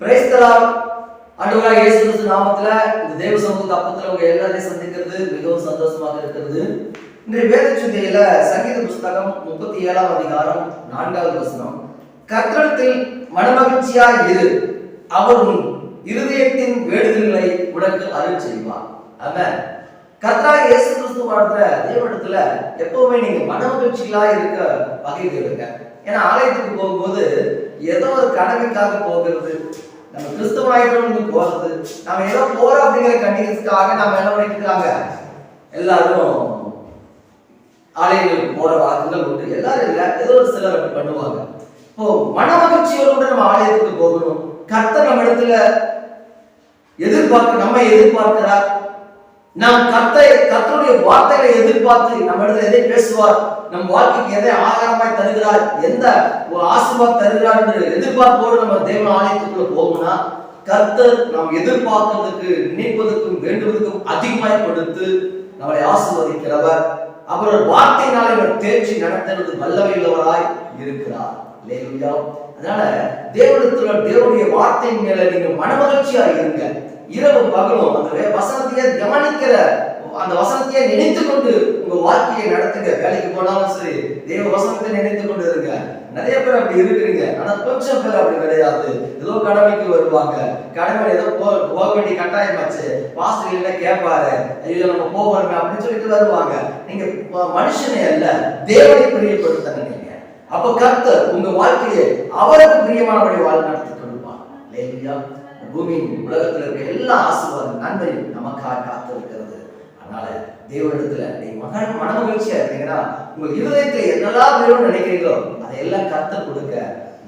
பிரைஸ்தலாம் ஆண்டவராக இயேசு கிறிஸ்து நாமத்துல இந்த தேவ சமூக அப்பத்துல உங்க எல்லாரையும் சந்திக்கிறது மிகவும் சந்தோஷமாக இருக்கிறது. இன்றைய வேத சங்கீத புஸ்தகம் முப்பத்தி ஏழாம் அதிகாரம் நான்காவது வசனம். கர்த்தரத்தில் மனமகிழ்ச்சியா இரு. அவர் உன் இருதயத்தின் வேண்டுதல்களை உனக்கு அருள் செய்வார். ஆமென். கத்ரா இயேசு கிறிஸ்து வாழ்ற தேவனிடத்துல எப்பவுமே நீங்க மனமகிழ்ச்சிகளா இருக்க வகை இருக்க ஏன்னா ஆலயத்துக்கு போகும்போது ஏதோ ஒரு கடமைக்காக போகிறது நம்ம கிறிஸ்தவாயிட்டு போறது நம்ம ஏதோ போறோம் அப்படிங்கிற கண்டிக்கிறதுக்காக நம்ம என்ன பண்ணிட்டு இருக்காங்க எல்லாரும் ஆலயங்களுக்கு போற வாக்குகள் உண்டு. எல்லாரும் இல்லை ஏதோ ஒரு சிலர் அப்படி பண்ணுவாங்க. இப்போ மன மகிழ்ச்சியோடு கூட நம்ம ஆலயத்துக்கு போகணும். கர்த்தர் நம்ம இடத்துல எதிர்பார்க்க நம்ம எதிர்பார்க்கிறார். நாம் கத்தை கத்தருடைய வார்த்தைகளை எதிர்பார்த்து நம்ம இடத்துல எதை பேசுவார் நம் வாழ்க்கைக்கு எதை ஆகாரமாய் தருகிறார் எந்த ஆசீர்வாத் தருகிறார் என்று எதிர்பார்ப்போடு நம்ம தேவ ஆலயத்துக்குள்ள போகணும்னா கர்த்தர் நாம் எதிர்பார்க்கிறதுக்கு நினைப்பதற்கும் வேண்டுவதற்கும் அதிகமாய் கொடுத்து நம்மளை ஆசிர்வதிக்கிறவர். அவர் வார்த்தையினால் இவர் தேர்ச்சி நடத்துறது வல்லமையுள்ளவராய் இருக்கிறார். அதனால தேவனத்துல தேவனுடைய வார்த்தையின் மேல நீங்க மனமகிழ்ச்சியா இருங்க. இரவு பகலும் அந்த வசனத்தையே கவனிக்கிற அந்த வசனத்தையே நினைத்து கொண்டு உங்க வாழ்க்கையை நடத்துங்க. வேலைக்கு போனாலும் சரி தேவ வசனத்தை நினைத்து கொண்டு இருங்க. நிறைய பேர் அப்படி இருக்கிறீங்க. ஆனா கொஞ்சம் பேர் அப்படி கிடையாது. ஏதோ கடமைக்கு வருவாங்க. கடமை ஏதோ போக வேண்டிய கட்டாயமாச்சு. பாஸ்டர் என்ன கேட்பாரு ஐயோ நம்ம போகணுமே அப்படின்னு சொல்லிட்டு வருவாங்க. நீங்க மனுஷனே அல்ல. தேவனை பிரியப்படுத்த நீங்க அப்ப கர்த்தர் உங்க வாழ்க்கையை அவருக்கு பிரியமானபடி வாழ் நடத்தி கொடுப்பார் இல்லையா பூமியின் உலகத்துல இருக்க எல்லா ஆசீர்வாதம் நன்மையும் நமக்காக காத்து இருக்கிறது அதனால தேவனிடத்துல நீ மகன் மனமகிழ்ச்சியா இருந்தீங்கன்னா உங்க இருதயத்துல என்னெல்லாம் வேணும்னு நினைக்கிறீங்களோ அதையெல்லாம் கர்த்தர் கொடுக்க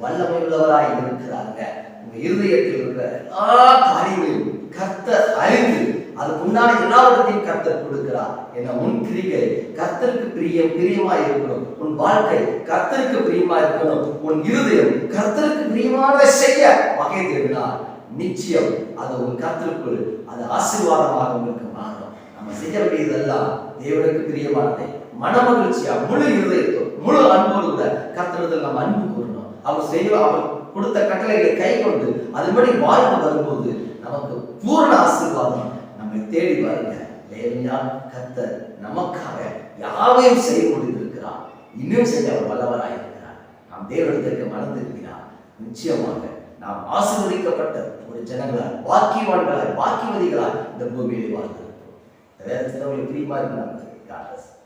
வல்லமை உள்ளவராய் இருக்கிறாங்க உங்க இருதயத்தில் இருக்கிற எல்லா காரியங்களையும் கர்த்தர் அறிந்து அதுக்கு உண்டான எல்லாவற்றையும் கர்த்தர் கொடுக்கிறார். என்ன உன் கிரிகை கர்த்தருக்கு பிரியம் பிரியமா இருக்கணும். உன் வாழ்க்கை கர்த்தருக்கு பிரியமா இருக்கணும். உன் இருதயம் கர்த்தருக்கு பிரியமான செய்ய வகை தேடினார் நிச்சயம் அது உன் கர்த்தருக்குள் அது ஆசீர்வாதமாக உங்களுக்கு மாறும். நம்ம செய்ய வேண்டியதெல்லாம் தேவனுக்கு பிரியமானதை மனமகிழ்ச்சியா முழு இருதயத்தோடு முழு அன்போடு கூட கர்த்தரத்தில் நம்ம அன்பு கூறணும். அவர் செய்வ அவர் கொடுத்த கட்டளைகளை கை கொண்டு அதுபடி வாழ்ந்து வரும்போது நமக்கு பூரண ஆசீர்வாதம் நம்மை தேடி வருங்க லேவியா கத்தர் நமக்காக யாவையும் செய்ய முடிந்திருக்கிறார் இன்னும் செய்ய அவர் வல்லவராயிருக்கிறார் நாம் தேவனத்திற்கு மறந்திருக்கிறார் நிச்சயமாக நாம் ஆசீர்வதிக்கப்பட்ட ஒரு ஜனங்களால் பாக்கியவான்களால் பாக்கியவதிகளால் இந்த பூமியில் வாழ்ந்திருக்கிறோம் இந்த வேதத்தில் உங்களுக்கு பிரியமா இருக்கிறாங்க